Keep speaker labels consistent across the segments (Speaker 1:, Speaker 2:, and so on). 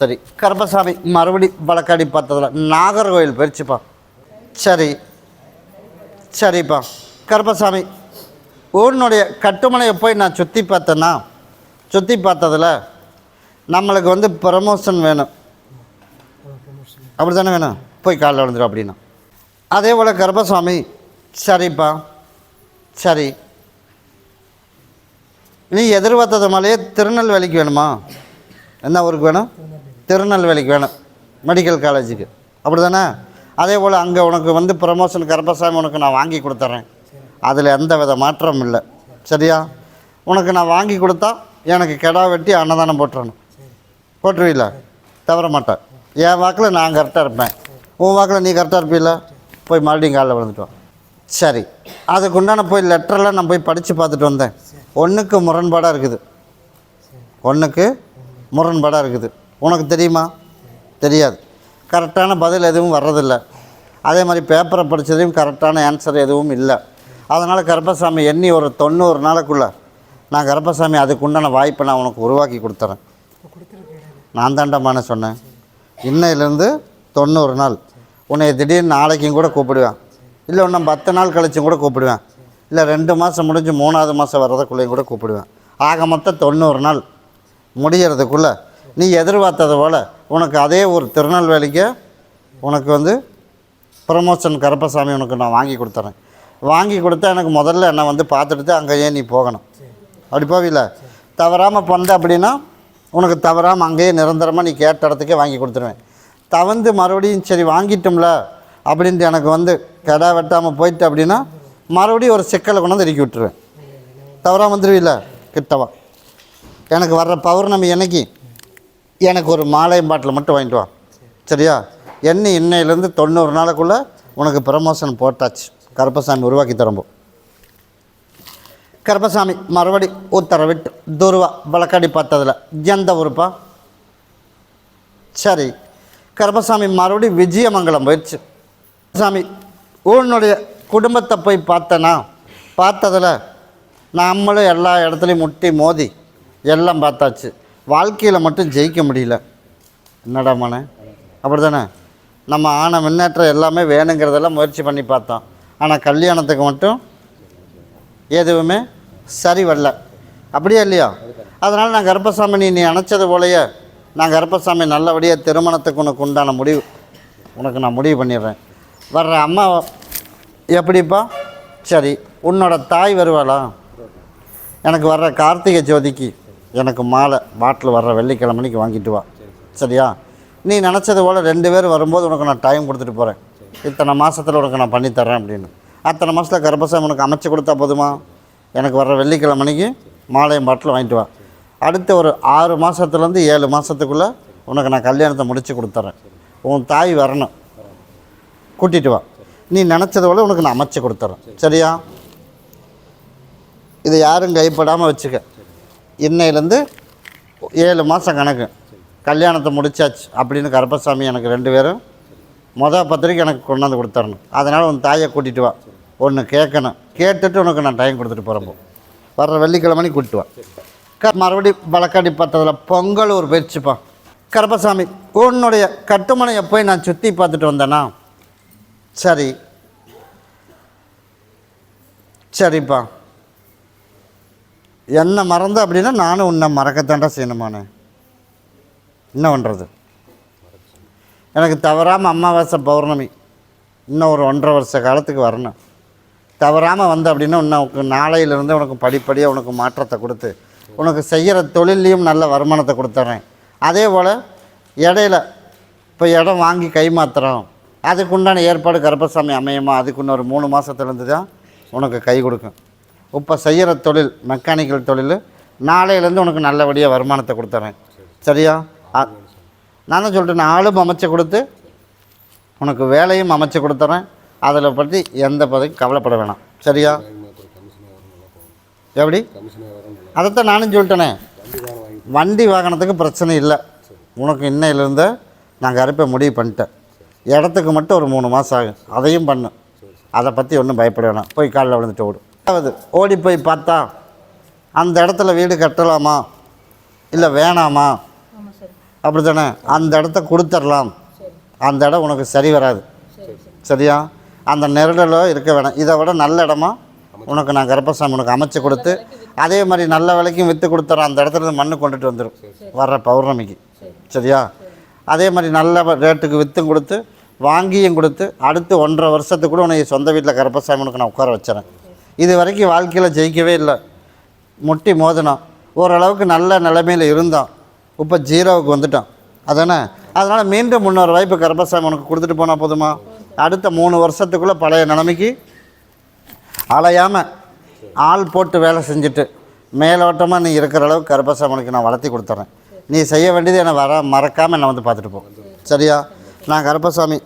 Speaker 1: சரி கருப்பசாமி மறுபடி வழக்காடி பார்த்ததில். நாகர்கோயில் போயிடுச்சுப்பா சரி சரிப்பா. கருப்பசாமி உன்னுடைய கட்டுமனையை போய் நான் சுற்றி பார்த்தேன்னா சுற்றி பார்த்ததில் நம்மளுக்கு வந்து ப்ரமோஷன் வேணும். அப்படி தானே வேணும்? போய் காலைல விழுந்துடும் அப்படின்னா. அதே போல் கருப்பசாமி சரிப்பா. சரி. நீ எதிர்பார்த்தது மாதிரியே திருநெல்வேலிக்கு வேணுமா? என்ன ஊருக்கு வேணும்? திருநெல்வேலிக்கு வேணும் மெடிக்கல் காலேஜுக்கு அப்படி தானே அதே போல் அங்கே உனக்கு வந்து ப்ரமோஷன் கருப்பசாமி உனக்கு நான் வாங்கி கொடுத்துட்றேன் அதில் எந்த வித மாற்றமும் இல்லை. சரியா? உனக்கு நான் வாங்கி கொடுத்தா எனக்கு கெடா வெட்டி அன்னதானம் போட்டுறணும். போட்டுருவீல? தவற மாட்டேன். என் வாக்கில் நான் கரெக்டாக இருப்பேன். உன் வாக்கில் நீ கரெக்டாக இருப்பீல்ல? போய் மறுபடியும் காலைல விழுந்துட்டோம் சரி. அதுக்குண்டான போய் லெட்டரெல்லாம் நான் போய் படித்து பார்த்துட்டு வந்தேன். ஒன்றுக்கு முரண்பாடாக இருக்குது. ஒன்றுக்கு முரண்பாடாக இருக்குது. உனக்கு தெரியுமா? தெரியாது. கரெக்டான பதில் எதுவும் வர்றதில்லை. அதே மாதிரி பேப்பரை படித்ததையும் கரெக்டான ஆன்சர் எதுவும் இல்லை. அதனால் கருப்பசாமி எண்ணி ஒரு தொண்ணூறு நாளுக்குள்ளே நான் கருப்பசாமி அதுக்குண்டான வாய்ப்பை நான் உனக்கு உருவாக்கி கொடுத்துறேன். நான் தாண்டமான சொன்னேன். இன்னையிலேருந்து தொண்ணூறு நாள். உன்னை திடீர்னு நாளைக்கும் கூட கூப்பிடுவேன். இல்லை இன்னும் பத்து நாள் கழிச்சும் கூட கூப்பிடுவேன். இல்லை ரெண்டு மாதம் முடிஞ்சு மூணாவது மாதம் வர்றதுக்குள்ளேயும் கூட கூப்பிடுவேன். ஆக மொத்தம் தொண்ணூறு நாள் முடியறதுக்குள்ளே நீ எதிர்பார்த்தது போல் உனக்கு அதே ஒரு திருநெல்வேலிக்கு உனக்கு வந்து ப்ரமோஷன் கருப்பசாமி உனக்கு நான் வாங்கி கொடுத்துறேன். வாங்கி கொடுத்தா எனக்கு முதல்ல என்னை வந்து பார்த்துட்டு அங்கேயே நீ போகணும். அப்படி போவில தவறாமல் பண்ண அப்படின்னா உனக்கு தவறாமல் அங்கேயே நிரந்தரமாக நீ கேட்ட இடத்துக்கே வாங்கி கொடுத்துருவேன். தவந்து மறுபடியும் சரி வாங்கிட்டோம்ல அப்படின்ட்டு எனக்கு வந்து கடை வெட்டாமல் போயிட்டு அப்படின்னா மறுபடியும் ஒரு சிக்கலை கொண்டு வந்து இறக்கி விட்டுருவேன். தவறாக வந்துடுவீல கிட்டவா. எனக்கு வர்ற பௌர்ணமி என்னைக்கு எனக்கு ஒரு மாலை பாட்டில் மட்டும் வாங்கிட்டு வா. சரியா? என்ன இன்னையிலேருந்து தொண்ணூறு நாளுக்குள்ளே உனக்கு ப்ரமோஷன் போட்டாச்சு. கருப்பசாமி உருவாக்கி தரம்போ. கருப்பசாமி மறுபடி உத்தரவிட்டு துருவா வழக்காடி பார்த்ததில். எந்த ஊருப்பா? சரி. கருப்பசாமி மறுபடி விஜயமங்கலம் போயிடுச்சு. சாமி உன்னுடைய குடும்பத்தை போய் பார்த்தனா? பார்த்ததில் நம்மளும் எல்லா இடத்துலையும் முட்டி மோதி எல்லாம் பார்த்தாச்சு. வாழ்க்கையில் மட்டும் ஜெயிக்க முடியல. என்னடா மன? அப்படி தானே நம்ம ஆன முன்னேற்றம் எல்லாமே வேணுங்கிறதெல்லாம் முயற்சி பண்ணி பார்த்தோம். ஆனால் கல்யாணத்துக்கு மட்டும் எதுவுமே சரி வரல. அப்படியே இல்லையா? அதனால் நான் கருப்பசாமி நீ நீ நினச்சது போலயே நான் கருப்பசாமி நல்லபடியாக திருமணத்துக்கு உனக்கு உண்டான முடிவு உனக்கு நான் முடிவு பண்ணிடுறேன். வர்ற அம்மா எப்படிப்பா? சரி உன்னோட தாய் வருவாளா? எனக்கு வர்ற கார்த்திகை ஜோதிக்கு எனக்கு மாலை பாட்டில் வர்ற வெள்ளிக்கிழமைக்கு வாங்கிட்டு வா. சரியா? நீ நினச்சது போல் ரெண்டு பேர் வரும்போது உனக்கு நான் டைம் கொடுத்துட்டு போகிறேன் இத்தனை மாதத்தில் உனக்கு நான் பண்ணித்தரேன் அப்படின்னு. அத்தனை மாதத்தில் கருப்பசாமி உனக்கு அமைச்சு கொடுத்தா போதுமா? எனக்கு வர்ற வெள்ளிக்கிழமைக்கு மாலையும் பாட்டில் வாங்கிட்டு வா. அடுத்த ஒரு ஆறு மாதத்துலேருந்து ஏழு மாதத்துக்குள்ளே உனக்கு நான் கல்யாணத்தை முடித்து கொடுத்துட்றேன் உன் தாய் வரணும். கூட்டிகிட்டு வா. நீ நினச்சது போல் உனக்கு நான் அமைச்சு கொடுத்துட்றேன் சரியா? இதை யாரும் கைப்படாமல் வச்சுக்க. இன்னையிலேருந்து ஏழு மாதம் கணக்கு. கல்யாணத்தை முடிச்சாச்சு. அப்படின்னு கருப்பசாமி எனக்கு ரெண்டு பேரும் மொதல் பத்திரிக்கை எனக்கு கொண்டாந்து கொடுத்துடணும். அதனால் உன் தாயை கூட்டிகிட்டு வா. ஒன்று கேட்கணும். கேட்டுட்டு உனக்கு நான் டைம் கொடுத்துட்டு போகிறப்போ வர்ற வெள்ளிக்கிழமை கூட்டிட்டு வா. க மறுபடி வழக்காடி பார்த்ததில் பொங்கலூர் போயிடுச்சுப்பா கருப்பசாமி உன்னுடைய கட்டுமனையை போய் நான் சுற்றி பார்த்துட்டு வந்தேன்னா சரி. சரிப்பா. என்னை மறந்த அப்படின்னா நானும் உன்னை மறக்கத்தாண்டா செய்யணுமானே. என்ன பண்ணுறது எனக்கு தவறாமல் அமாவாசை பௌர்ணமி இன்னும் ஒரு ஒன்றரை வருஷ காலத்துக்கு வரணும். தவறாமல் வந்த அப்படின்னா இன்னும் உனக்கு நாளையிலேருந்து உனக்கு படிப்படியாக உனக்கு மாற்றத்தை கொடுத்து உனக்கு செய்கிற தொழிலையும் நல்ல வருமானத்தை கொடுத்துட்றேன் அதே போல் இடையில இப்போ இடம் வாங்கி கை மாற்றுறோம் அதுக்குண்டான ஏற்பாடு கருப்பசாமி அமையுமா? அதுக்குன்னு ஒரு மூணு மாதத்துலேருந்து தான் உனக்கு கை கொடுக்கும். இப்போ செய்கிற தொழில் மெக்கானிக்கல் தொழில் நாளையிலேருந்து உனக்கு நல்லபடியாக வருமானத்தை கொடுத்துறேன். சரியா? நான் தான் சொல்லிட்டேன் ஆளும் அமைச்சு கொடுத்து உனக்கு வேலையும் அமைச்சு கொடுத்துறேன். அதில் பற்றி எந்த பதவியும் கவலைப்பட வேணாம். சரியா? எப்படி? அதைத்தான் நானும் சொல்லிட்டேனே. வண்டி வாகனத்துக்கு பிரச்சனை இல்லை. உனக்கு இன்னையிலேருந்து நான் அறுப்பை முடிவு பண்ணிட்டேன். இடத்துக்கு மட்டும் ஒரு மூணு மாதம் ஆகும். அதையும் பண்ணு. அதை பற்றி ஒன்றும் பயப்பட வேணாம். போய் காலில் விழுந்துட்டு ஓடும் அதாவது ஓடி போய் பார்த்தா அந்த இடத்துல வீடு கட்டலாமா? இல்லை வேணாமா? அப்படி தானே அந்த இடத்த கொடுத்துர்லாம். அந்த இடம் உனக்கு சரி வராது. சரியா? அந்த நெருடலோ இருக்க வேணாம். இதை விட நல்ல இடமா? உனக்கு நான் கருப்பசாமி உனக்கு அமைச்சு கொடுத்து அதே மாதிரி நல்ல விலைக்கும் விற்று கொடுத்துறேன் அந்த இடத்துல இருந்து மண்ணு கொண்டுட்டு வந்துடும் வர்ற பௌர்ணமிக்கு. சரியா? அதே மாதிரி நல்ல ரேட்டுக்கு விற்றும் கொடுத்து வாங்கியும் கொடுத்து அடுத்து ஒன்றரை வருஷத்துக்கு கூட உனக்கு சொந்த வீட்டில் கருப்பசாமி உனக்கு நான் உட்கார வச்சுறேன் இது வரைக்கும் வாழ்க்கையில் ஜெயிக்கவே இல்லை. முட்டி மோதினோம் ஓரளவுக்கு நல்ல நிலைமையில் இருந்தோம் இப்போ ஜீரோவுக்கு வந்துட்டோம் அதானே? அதனால் மீண்டும் முன்னொரு வாய்ப்பு கருப்பசாமி உனக்கு கொடுத்துட்டு போனால் போதுமா? அடுத்த மூணு வருஷத்துக்குள்ளே பழைய நிலைமைக்கு அலையாமல் ஆள் போட்டு வேலை செஞ்சுட்டு மேலோட்டமாக நீ இருக்கிற அளவுக்கு கருப்பசாமி உனக்கு நான் வளர்த்தி கொடுத்துட்றேன் நீ செய்ய வேண்டியது என்னை வர மறக்காமல் என்னை வந்து பார்த்துட்டு போ. சரியா? நான் கருப்பசாமி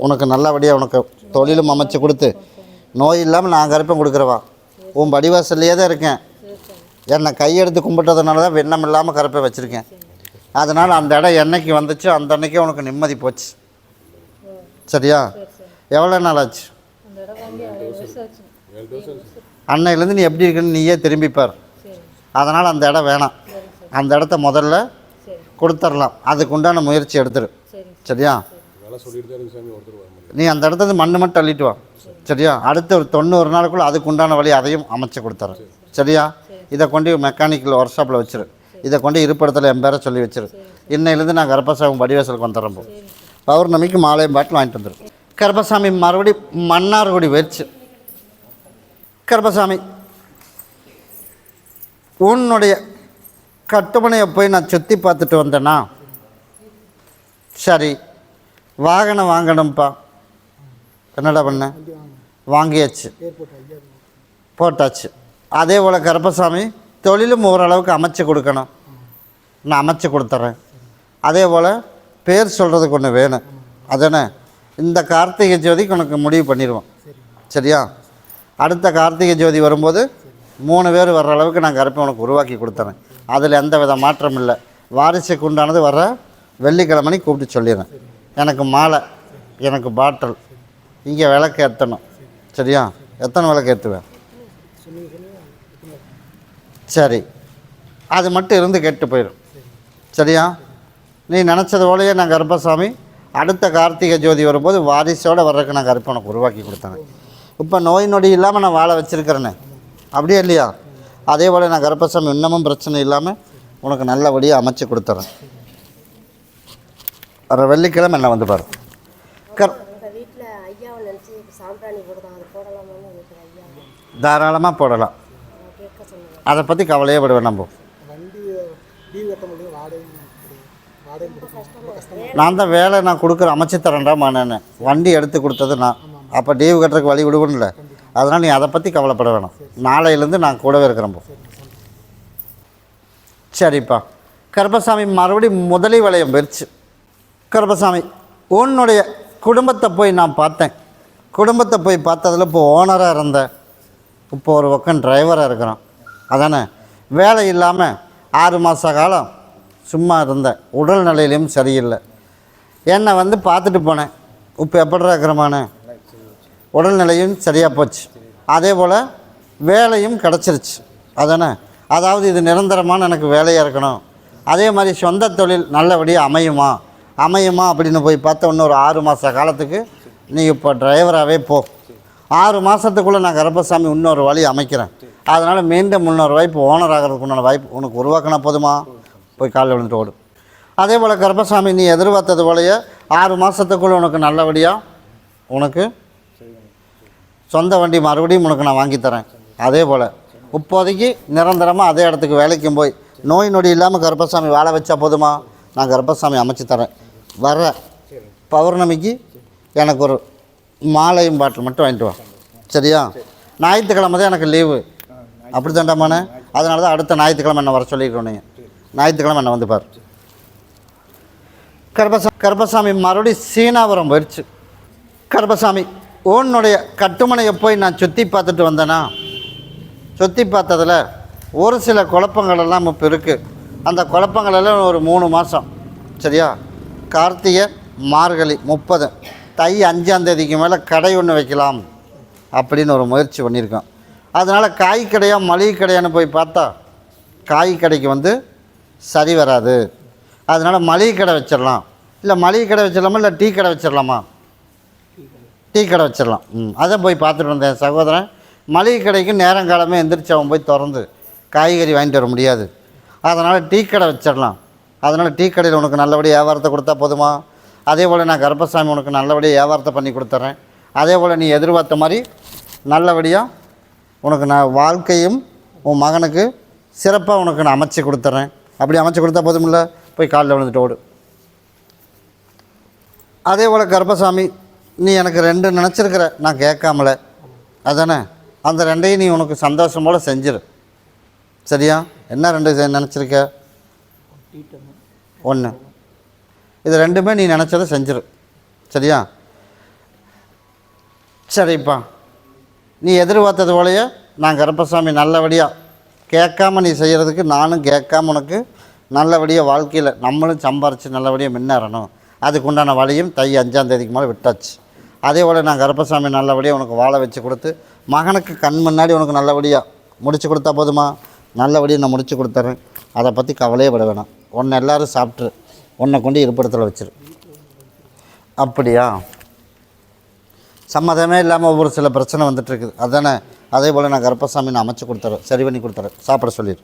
Speaker 1: உனக்கு நல்லபடியாக உனக்கு தொழிலும் அமைச்சு கொடுத்து நோய் இல்லாமல் நான் கருப்பம் கொடுக்குறவா. உன் படிவாசல்லையே தான் இருக்கேன். என்னை கையெடுத்து கும்பிட்டதுனால தான் வெண்ணம் இல்லாமல் கருப்பை வச்சுருக்கேன். அதனால் அந்த இடம் என்னைக்கு வந்துச்சோ அந்த அன்னைக்கே உனக்கு நிம்மதி போச்சு. சரியா? எவ்வளோ நாள் ஆச்சு? அன்னையிலேருந்து நீ எப்படி இருக்குன்னு நீயே திரும்பிப்பார் அதனால் அந்த இடம் வேணாம். அந்த இடத்த முதல்ல கொடுத்துர்லாம். அதுக்குண்டான முயற்சி எடுத்துரு.
Speaker 2: சரி
Speaker 1: சரியா நீ அந்த இடத்துல மண் மட்டும் அள்ளிட்டு வா. சரியா? அடுத்த ஒரு தொண்ணூறு நாளுக்குள்ளே அதுக்கு உண்டான வழி அதையும் அமைச்சு கொடுத்துறேன். சரியா? இதை கொண்டு மெக்கானிக்கல் ஒர்க் ஷாப்பில் வச்சிரு. இதை கொண்டு இருப்பிடத்தில் என் பேரை சொல்லி வச்சிரு. இன்னையிலேருந்து நான் கர்பசாமி வடிவேசலுக்கு வந்துடுறேன் போ. பௌர்ணமிக்கு மாலையும் பாட்டில் வாங்கிட்டு வந்துடும் கர்பசாமி மறுபடி மன்னார்குடி வச்சு கர்பசாமி உன்னுடைய கட்டுமனையை போய் நான் சுற்றி பார்த்துட்டு வந்தேன்னா சரி வாகனம் வாங்கணும்ப்பா என்னடா பண்ண? வாங்கியாச்சு. போட்டாச்சு. அதே போல் கருப்பசாமி தொழிலும் ஓரளவுக்கு அமைச்சு கொடுக்கணும். நான் அமைச்சு கொடுத்துட்றேன் அதே போல் பேர் சொல்கிறதுக்கு ஒன்று வேணும். அதானே இந்த கார்த்திகை ஜோதிக்கு உனக்கு முடிவு பண்ணிடுவோம். சரியா? அடுத்த கார்த்திகை ஜோதி வரும்போது மூணு பேர் வர்ற அளவுக்கு நான் கருப்பை உனக்கு உருவாக்கி கொடுத்துறேன். அதில் எந்த வித மாற்றம் இல்லை. வாரிசுக்கு உண்டானது வர வெள்ளிக்கிழமனி கூப்பிட்டு சொல்லிடுறேன். எனக்கு மாலை எனக்கு பாட்டில் இங்கே விளக்கு ஏற்றணும். சரியா? எத்தனை விளக்கு ஏற்றுவேன்? சரி. அது மட்டும் இருந்து கெட்டு போயிடும் சரியா? நீ நினச்சது போலயே நான் கருப்பசாமி. அடுத்த கார்த்திகை ஜோதி வரும்போது வாரிசோடு வர்றதுக்கு நான் கருப்பை உனக்கு உருவாக்கி கொடுத்தேன். இப்போ நோய் நொடி இல்லாமல் நான் வாழ வச்சுருக்கிறேனே. அப்படியே இல்லையா? அதே போல் நான் கருப்பசாமி இன்னமும் பிரச்சனை இல்லாமல் உனக்கு நல்லபடியாக அமைச்சு கொடுத்துட்றேன் வர வெள்ளிக்கிழமை என்ன வந்து பாரு. கர் தாராளமாக போடலாம். அதை பற்றி கவலையே
Speaker 3: படுவேன் நம்ம
Speaker 1: நான் தான் வேலை நான் கொடுக்குற அமைச்சு தரேன்டாமா நான் வண்டி எடுத்து கொடுத்தது நான். அப்போ டீவ் கட்டுறதுக்கு வழி விடுவோம்ல. அதனால் நீ அதை பற்றி கவலைப்பட வேணாம். நாளையிலேருந்து நான் கூடவே இருக்கிறேன் சரிப்பா. கருப்பசாமி மறுபடியும் முதலி வளையம் போயிடுச்சு கருப்பசாமி உன்னுடைய குடும்பத்தை போய் நான் பார்த்தேன். குடும்பத்தை போய் பார்த்ததில் இப்போ ஓனராக இருந்தேன் இப்போ ஒரு பக்கம் டிரைவராக இருக்கிறோம் அதானே? வேலை இல்லாமல் ஆறு மாத காலம் சும்மா இருந்தேன் உடல்நிலையிலையும் சரியில்லை. என்னை வந்து பார்த்துட்டு போனேன். இப்போ எப்படி இருக்கிறமான உடல்நிலையும் சரியாக போச்சு. அதே போல் வேலையும் கிடச்சிருச்சு. அதானே? அதாவது இது நிரந்தரமான எனக்கு வேலையாக இருக்கணும். அதே மாதிரி சொந்த தொழில் நல்லபடியாக அமையுமா? அமையுமா அப்படின்னு போய் பார்த்தா இன்னொரு ஆறு மாத காலத்துக்கு நீ இப்போ டிரைவராகவே போ. ஆறு மாதத்துக்குள்ளே நான் கருப்பசாமி இன்னொரு வழி அமைக்கிறேன். அதனால் மீண்டும் முன்னொரு வாய்ப்பு ஓனர் ஆகிறதுக்கு உண்டான வாய்ப்பு உனக்கு உருவாக்கினா போதுமா? போய் காலையில் விழுந்துட்டு ஓடும் அதே போல் கருப்பசாமி நீ எதிர்பார்த்தது போலயே ஆறு மாதத்துக்குள்ளே உனக்கு நல்லபடியாக உனக்கு சொந்த வண்டி மறுபடியும் உனக்கு நான் வாங்கித்தரேன் அதே போல் இப்போதைக்கு நிரந்தரமாக அதே இடத்துக்கு வேலைக்கும் போய் நோய் நொடி இல்லாமல் கருப்பசாமி வாழ வச்சா போதுமா? நான் கருப்பசாமி அமைச்சு தரேன். வர்ற பௌர்ணமிக்கு எனக்கு ஒரு மாலையும் பாட்டில் மட்டும் வாங்கிட்டு வா. சரியா? ஞாயிற்றுக்கிழமை தான் எனக்கு லீவு. அப்படி தாண்டாமாண்ணே அதனால தான் அடுத்த ஞாயிற்றுக்கிழமை என்ன வர சொல்லியிருக்கோம் நீங்கள் ஞாயிற்றுக்கிழமை என்ன வந்து பாரு. கர்பசா கர்பசாமி மறுபடியும் சீனாபுரம் போயிடுச்சு கர்பசாமி உன்னுடைய கட்டுமனையை போய் நான் சுற்றி பார்த்துட்டு வந்தேனா? சுற்றி பார்த்ததில் ஒரு சில குழப்பங்களெல்லாம் இப்போ இருக்குது அந்த குழப்பங்களெல்லாம் ஒரு மூணு மாதம் சரியா? கார்த்திகை மார்கழி முப்பது. தை அஞ்சாம் தேதிக்கு மேலே கடை ஒன்று வைக்கலாம் அப்படின்னு ஒரு முயற்சி பண்ணியிருக்கோம். அதனால் காய் கடையாக மளிகை கடையான்னு போய் பார்த்தா காய் கடைக்கு வந்து சரி வராது. அதனால் மளிகை கடை வச்சிடலாம். இல்லை மளிகை கடை வச்சிடலாமா இல்லை டீ கடை வச்சிடலாமா? டீ கடை வச்சிடலாம். ம் அதை போய் பார்த்துட்டு வந்தேன் சகோதரன். மளிகை கடைக்கு நேரங்காலமே எந்திரிச்சு அவன் போய் திறந்து காய்கறி வாங்கிட்டு வர முடியாது. அதனால் டீ கடை வச்சிடலாம். அதனால் டீ கடையில் உனக்கு நல்லபடியாக வியாபாரத்தை கொடுத்தா போதுமா? அதே போல் நான் கருப்பசாமி உனக்கு நல்லபடியாக வியாபாரத்தை பண்ணி கொடுத்துட்றேன் அதே போல் நீ எதிர்பார்த்த மாதிரி நல்லபடியாக உனக்கு நான் வாழ்க்கையும் உன் மகனுக்கு சிறப்பாக உனக்கு நான் அமைச்சு கொடுத்துட்றேன் அப்படி அமைச்சு கொடுத்தா போதுமில்ல? போய் காலில் விழுந்துட்டு ஓடு. அதே போல் கருப்பசாமி நீ எனக்கு ரெண்டு நினச்சிருக்கிற நான் கேட்காமல. அதானே? அந்த ரெண்டையும் நீ உனக்கு சந்தோஷமோடு செஞ்சிரு. சரியா? என்ன ரெண்டு நினச்சிருக்க? ஒன்று இது ரெண்டுமே நீ நினச்சதை செஞ்சிரு. சரியா? சரிப்பா. நீ எதிர்பார்த்தது போலயே நான் கருப்பசாமி நல்லபடியாக கேட்காம நீ செய்கிறதுக்கு நானும் கேட்காம உனக்கு நல்லபடியாக வாழ்க்கையில் நம்மளும் சம்பாரித்து நல்லபடியாக முன்னேறணும். அதுக்குண்டான வழியும் தை அஞ்சாந்தேதிக்கு மேலே விட்டாச்சு. அதே போல் நான் கருப்பசாமி நல்லபடியாக உனக்கு வாழ வச்சு கொடுத்து மகனுக்கு கண் முன்னாடி உனக்கு நல்லபடியாக முடிச்சு கொடுத்தா போதுமா? நல்லபடியாக நான் முடிச்சு கொடுத்துட்றேன் அதை பற்றி கவலையே பட வேணாம். ஒன்று எல்லோரும் சாப்பிட்ரு உன்னை கொண்டு இருப்பிடத்தில் வச்சிரு. அப்படியா? சம்மதமே இல்லாமல் ஒவ்வொரு சில பிரச்சனை வந்துட்டுருக்குது அதானே? அதே போல் நான் கருப்பசாமி நான் அமைச்சு கொடுத்துறேன். சரி பண்ணி கொடுத்துறேன். சாப்பிட சொல்லிடு